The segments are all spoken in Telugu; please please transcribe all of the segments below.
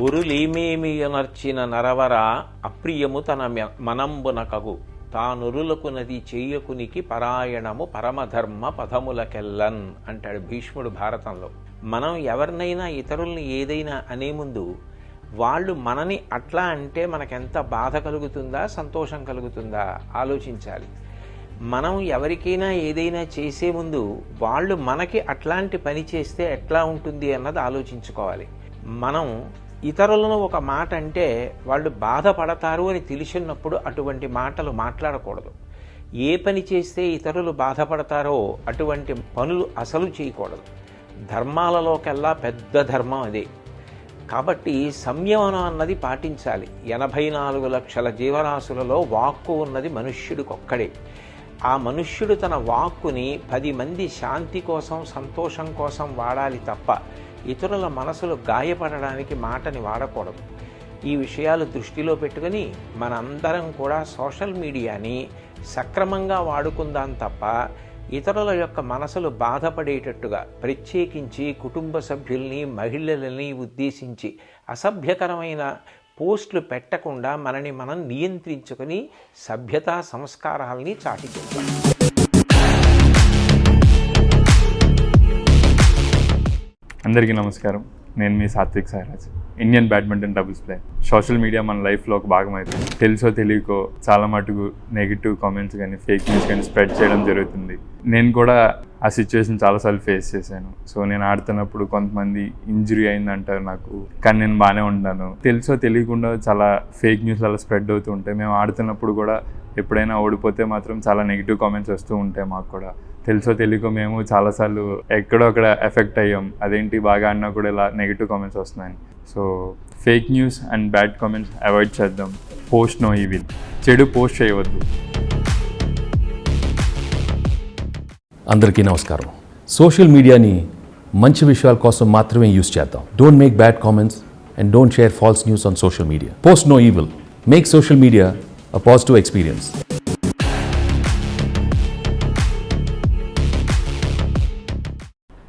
ఉరులీమేమియనర్చిన నరవర అప్రియము తన మనంబునకగు తానురులకు నది చెయ్యకునికి పరాయణము పరమధర్మ పదములకెల్లన్ అంటాడు భీష్ముడు భారతంలో. మనం ఎవరినైనా ఇతరుల్ని ఏదైనా అనే ముందు వాళ్ళు మనని అట్లా అంటే మనకెంత బాధ కలుగుతుందా సంతోషం కలుగుతుందా? ఆలోచించాలి. మనం ఎవరికైనా ఏదైనా చేసే ముందు వాళ్ళు మనకి అట్లాంటి పని చేస్తే ఎట్లా ఉంటుంది అన్నది ఆలోచించుకోవాలి. మనం ఇతరులను ఒక మాట అంటే వాళ్ళు బాధపడతారు అని తెలిసినప్పుడు అటువంటి మాటలు మాట్లాడకూడదు. ఏ పని చేస్తే ఇతరులు బాధపడతారో అటువంటి పనులు అసలు చేయకూడదు. ధర్మాలలోకెల్లా పెద్ద ధర్మం అదే. కాబట్టి సంయమనం అన్నది పాటించాలి. ఎనభై నాలుగు లక్షల జీవరాశులలో వాక్కు ఉన్నది మనుష్యుడికొక్కడే ఆ మనుష్యుడు తన వాక్కుని పది మంది శాంతి కోసం సంతోషం కోసం వాడాలి తప్ప ఇతరుల మనసులు గాయపడడానికి మాటని వాడకూడదు. ఈ విషయాలు దృష్టిలో పెట్టుకుని మనందరం కూడా సోషల్ మీడియాని సక్రమంగా వాడుకుందాం తప్ప ఇతరుల యొక్క మనసులు బాధపడేటట్టుగా ప్రత్యేకించి కుటుంబ సభ్యుల్ని మహిళలని ఉద్దేశించి అసభ్యకరమైన పోస్టులు పెట్టకుండా మనని మనం నియంత్రించుకొని సభ్యతా సంస్కారాల్ని చాటిచెప్పాలి అందరికీ నమస్కారం. నేను మీ Satwik Sairaj. Indian badminton doubles play social media మన లైఫ్లో ఒక భాగం అయితే. తెలుసో తెలియకో చాలా మటుకు నెగిటివ్ కామెంట్స్ కానీ ఫేక్ న్యూస్ కానీ స్ప్రెడ్ చేయడం జరుగుతుంది. నేను కూడా ఆ సిచ్యువేషన్ చాలాసార్లు ఫేస్ చేశాను. సో నేను ఆడుతున్నప్పుడు కొంతమంది ఇంజురీ అయిందంటారు నాకు. కానీ నేను బాగానే ఉంటాను. తెలుసో తెలియకుండా చాలా ఫేక్ న్యూస్ అలా స్ప్రెడ్ అవుతూ ఉంటాయి. మేము ఆడుతున్నప్పుడు కూడా ఎప్పుడైనా ఓడిపోతే మాత్రం చాలా నెగిటివ్ కామెంట్స్ వస్తూ ఉంటాయి మాకు కూడా. తెలుసో తెలియకో మేము చాలాసార్లు ఎక్కడో అక్కడ ఎఫెక్ట్ అయ్యాం. అదేంటి బాగా అన్నా కూడా ఇలా నెగిటివ్ కామెంట్స్ వస్తున్నాయి so fake news and bad comments avoid చేద్దాం. పోస్ట్ నో ఈ విల్ చెడు పోస్ట్ చేయవద్దు. అందరికీ నమస్కారం. సోషల్ మీడియాని మంచి విషయాల కోసం మాత్రమే యూస్ చేద్దాం. Don't make bad comments and don't share false news on social media post no evil make social media a positive experience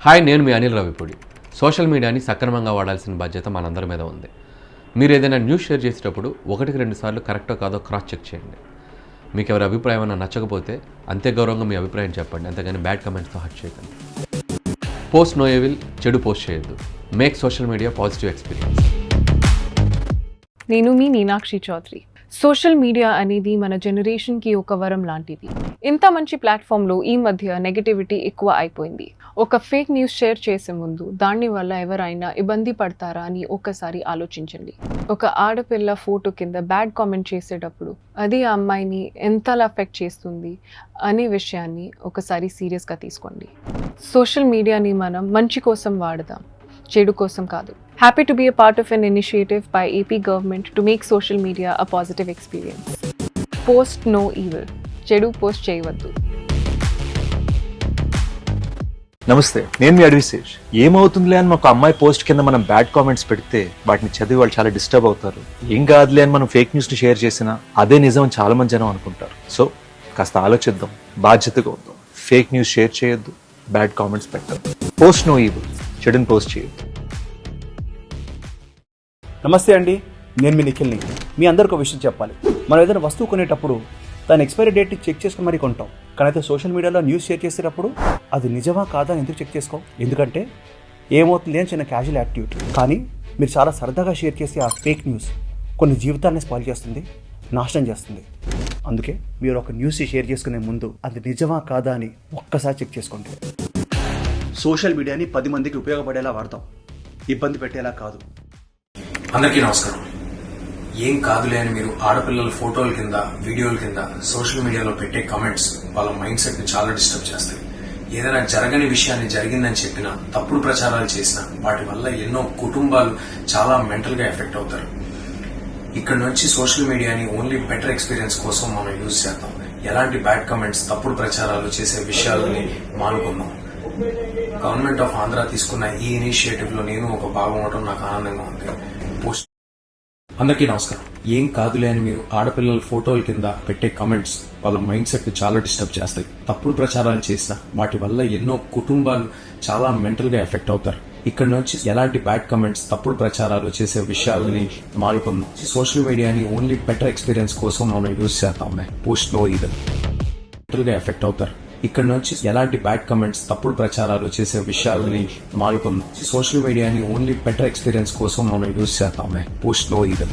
hi నేను మీ అనిల్ రవిపూడి. సోషల్ మీడియాని సక్రమంగా వాడాల్సిన బాధ్యత మనందరి మీద ఉంది. మీరు ఏదైనా న్యూస్ షేర్ చేసేటప్పుడు ఒకటికి రెండు సార్లు కరెక్టో కాదో క్రాస్ చెక్ చేయండి. మీకు ఎవరి అభిప్రాయం అన్న నచ్చకపోతే అంతే గౌరవంగా మీ అభిప్రాయం చెప్పండి. అంతేగాని బ్యాడ్ కమెంట్స్తో హట్ చేయకండి. పోస్ట్ నో చెడు పోస్ట్ చేయొద్దు. Make social media positive experience నేను మీ మీనాక్షి చౌదరి. సోషల్ మీడియా అనేది మన జనరేషన్కి ఒక వరం లాంటిది. ఇంత మంచి ప్లాట్ఫామ్లో ఈ మధ్య నెగటివిటీ ఎక్కువ అయిపోయింది. ఒక ఫేక్ న్యూస్ షేర్ చేసే ముందు దాని వల్ల ఎవరైనా ఇబ్బంది పడతారా అని ఒక్కసారి ఆలోచించండి. ఒక ఆడపిల్ల ఫోటో కింద బ్యాడ్ కామెంట్ చేసేటప్పుడు అది ఆ అమ్మాయిని ఎంతలా ఎఫెక్ట్ చేస్తుంది అనే విషయాన్ని ఒకసారి సీరియస్గా తీసుకోండి. సోషల్ మీడియాని మనం మంచి కోసం వాడదాం. చెడు కోసం కాదు. Happy to be a part of an initiative by AP government to make social media a positive experience post no evil చెడు పోస్ట్ చేయవద్దు. నమస్తే నేను మీ అడవి ఏమవుతుందిలే అని ఒక అమ్మాయి పోస్ట్ కింద మనం బ్యాడ్ కామెంట్స్ పెడితే వాటిని చదివి వాళ్ళు చాలా డిస్టర్బ్ అవుతారు. ఏం కాదులే అని మనం ఫేక్ న్యూస్ని షేర్ చేసినా అదే నిజం అని చాలా మంది జనం అనుకుంటారు. సో కాస్త ఆలోచిద్దాం. బాధ్యతగా ఉందాం ఫేక్ న్యూస్ షేర్ చేయొద్దు. బ్యాడ్ కామెంట్స్ పెట్టద్దు. పోస్ట్ నో ఈవిల్ చెడుని పోస్ట్ చేయొద్దు నమస్తే అండి నేను మీ నిఖిల్ని మీ అందరికి ఒక విషయం చెప్పాలి. మనం ఏదైనా వస్తువు కొనేటప్పుడు దాని ఎక్స్పైరీ డేట్ చెక్ చేసుకుని మరీ కొంటాం. కానీ అయితే సోషల్ మీడియాలో న్యూస్ షేర్ చేసేటప్పుడు అది నిజమా కాదా అని ఎందుకు చెక్ చేసుకో? ఎందుకంటే ఏమవుతుంది అని చిన్న క్యాజువల్ యాటిట్యూడ్ కానీ మీరు చాలా సరదాగా షేర్ చేసే ఆ ఫేక్ న్యూస్ కొన్ని జీవితాన్ని స్పాయిల్ చేస్తుంది నాశనం చేస్తుంది. అందుకే మీరు ఒక న్యూస్ షేర్ చేసుకునే ముందు అది నిజమా కాదా అని ఒక్కసారి చెక్ చేసుకోండి. సోషల్ మీడియాని పది మందికి ఉపయోగపడేలా వాడతాం. ఇబ్బంది పెట్టేలా కాదు. అందరికీ నమస్కారం. ఏం కాదులే అని మీరు ఆడపిల్లల ఫోటోల కింద వీడియోల కింద సోషల్ మీడియాలో పెట్టే కమెంట్స్ వాళ్ళ మైండ్ సెట్ని చాలా డిస్టర్బ్ చేస్తాయి. ఏదైనా జరగని విషయాన్ని జరిగిందని చెప్పినా తప్పుడు ప్రచారాలు చేసినా వాటి వల్ల ఎన్నో కుటుంబాలు చాలా మెంటల్గా ఎఫెక్ట్ అవుతారు. ఇక్కడ నుంచి సోషల్ మీడియాని ఓన్లీ బెటర్ ఎక్స్పీరియన్స్ కోసం మనం యూజ్ చేద్దాం. ఎలాంటి బ్యాడ్ కమెంట్స్ తప్పుడు ప్రచారాలు చేసే విషయాలని మానుకుందాం. గవర్నమెంట్ ఆఫ్ ఆంధ్ర తీసుకున్న ఈ ఇనిషియేటివ్లో నేను ఒక భాగం అవడం నాకు ఆనందంగా ఉంది. పోస్ట్ అందరికీ నమస్కారం. ఏం కాదులే అని మీరు ఆడపిల్లల ఫోటోల కింద పెట్టే కమెంట్స్ వాళ్ళ మైండ్ సెట్ చాలా డిస్టర్బ్ చేస్తాయి. తప్పుడు ప్రచారాలు చేసిన వాటి వల్ల ఎన్నో కుటుంబాలు చాలా మెంటల్గా ఎఫెక్ట్ అవుతారు. ఇక్కడ నుంచి ఎలాంటి బ్యాడ్ కమెంట్స్ తప్పుడు ప్రచారాలు చేసే విషయాలని మారుకుందాం. సోషల్ మీడియాని ఓన్లీ బెటర్ ఎక్స్పీరియన్స్ కోసం మనం యూజ్ చేస్తాం పోస్ట్ నో ఇది. మెంటల్గా ఎఫెక్ట్ అవుతారు. ఇక్కడ నుంచి ఎలాంటి బ్యాడ్ కమెంట్స్ తప్పుడు ప్రచారాలు చేసే విషయాలని మారుతుంది. సోషల్ మీడియాని ఓన్లీ బెటర్ ఎక్స్పీరియన్స్ కోసం మనం యూజ్ చేస్తామే. పోస్ట్ నో ఇది